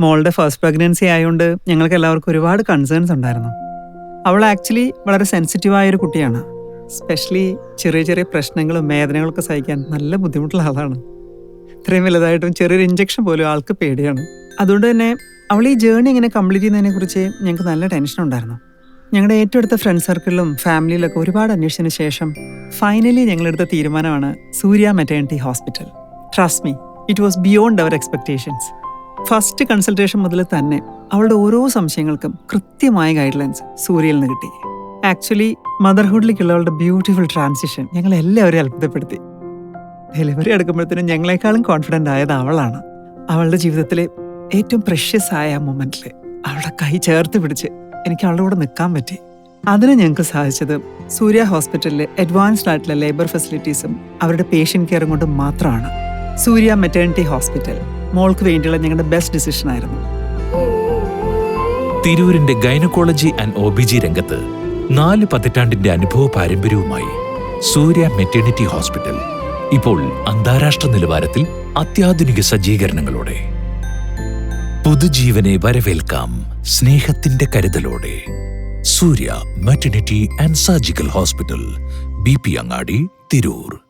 മോളുടെ first pregnancy ആയതുകൊണ്ട് ഞങ്ങൾക്ക് എല്ലാവർക്കും ഒരുപാട് കൺസേൺസ് ഉണ്ടായിരുന്നു. അവൾ ആക്ച്വലി വളരെ സെൻസിറ്റീവായ ഒരു കുട്ടിയാണ്. സ്പെഷ്യലി ചെറിയ ചെറിയ പ്രശ്നങ്ങളും വേദനകളൊക്കെ സഹിക്കാൻ നല്ല ബുദ്ധിമുട്ടുള്ള ആളാണ്. ഇത്രയും വലുതായിട്ടും ചെറിയൊരു ഇഞ്ചക്ഷൻ പോലും ആൾക്ക് പേടിയാണ്. അതുകൊണ്ട് തന്നെ അവൾ ഈ ജേണി ഇങ്ങനെ കംപ്ലീറ്റ് ചെയ്യുന്നതിനെ കുറിച്ച് ഞങ്ങൾക്ക് നല്ല ടെൻഷൻ ഉണ്ടായിരുന്നു. ഞങ്ങളുടെ ഏറ്റവും അടുത്ത ഫ്രണ്ട് സർക്കിളിലും ഫാമിലിയിലൊക്കെ ഒരുപാട് അന്വേഷിച്ചതിന് ശേഷം ഫൈനലി ഞങ്ങളെടുത്ത തീരുമാനമാണ് Surya maternity hospital trust me it was beyond our expectations first consultation മുതൽ തന്നെ അവളുടെ ഓരോ സംശയങ്ങൾക്കും കൃത്യമായ ഗൈഡ് ലൈൻസ് സൂര്യയിൽ നിന്ന് കിട്ടി. ആക്ച്വലി മദർഹുഡിലേക്കുള്ള അവളുടെ ബ്യൂട്ടിഫുൾ ട്രാൻസിഷൻ ഞങ്ങൾ എല്ലാവരെയും അത്ഭുതപ്പെടുത്തി. ഡെലിവറി എടുക്കുമ്പോഴത്തേനും ഞങ്ങളെക്കാളും കോൺഫിഡന്റ് ആയത് അവളാണ്. അവളുടെ ജീവിതത്തിലെ ഏറ്റവും പ്രഷ്യസ് ആയ ആ മൊമെന്റിൽ അവളുടെ കൈ ചേർത്ത് പിടിച്ച് എനിക്ക് അവളുടെ കൂടെ നിൽക്കാൻ പറ്റി. അതിന് ഞങ്ങൾക്ക് സാധിച്ചത് സൂര്യ ഹോസ്പിറ്റലിലെ അഡ്വാൻസ്ഡ് ആയിട്ടുള്ള ലേബർ ഫെസിലിറ്റീസും അവരുടെ പേഷ്യന്റ് കെയറും കൊണ്ട് മാത്രമാണ്. സൂര്യ മെറ്റേണിറ്റി ഹോസ്പിറ്റൽ മോൾക്ക് വേണ്ടിയുള്ള ഞങ്ങളുടെ ബെസ്റ്റ് ഡിസിഷൻ ആയിരുന്നു. തിരൂരിന്റെ gynaecology and O B G രംഗത്ത് നാല് പതിറ്റാണ്ടിന്റെ അനുഭവ പാരമ്പര്യവുമായി സൂര്യ മെറ്റേണിറ്റി ഹോസ്പിറ്റൽ ഇപ്പോൾ അന്താരാഷ്ട്ര നിലവാരത്തിൽ അത്യാധുനിക സജ്ജീകരണങ്ങളോടെ. പുതുജീവനെ വരവേൽക്കാം സ്നേഹത്തിന്റെ കരുതലോടെ. Surya maternity and surgical hospital B P Angadi Tirur.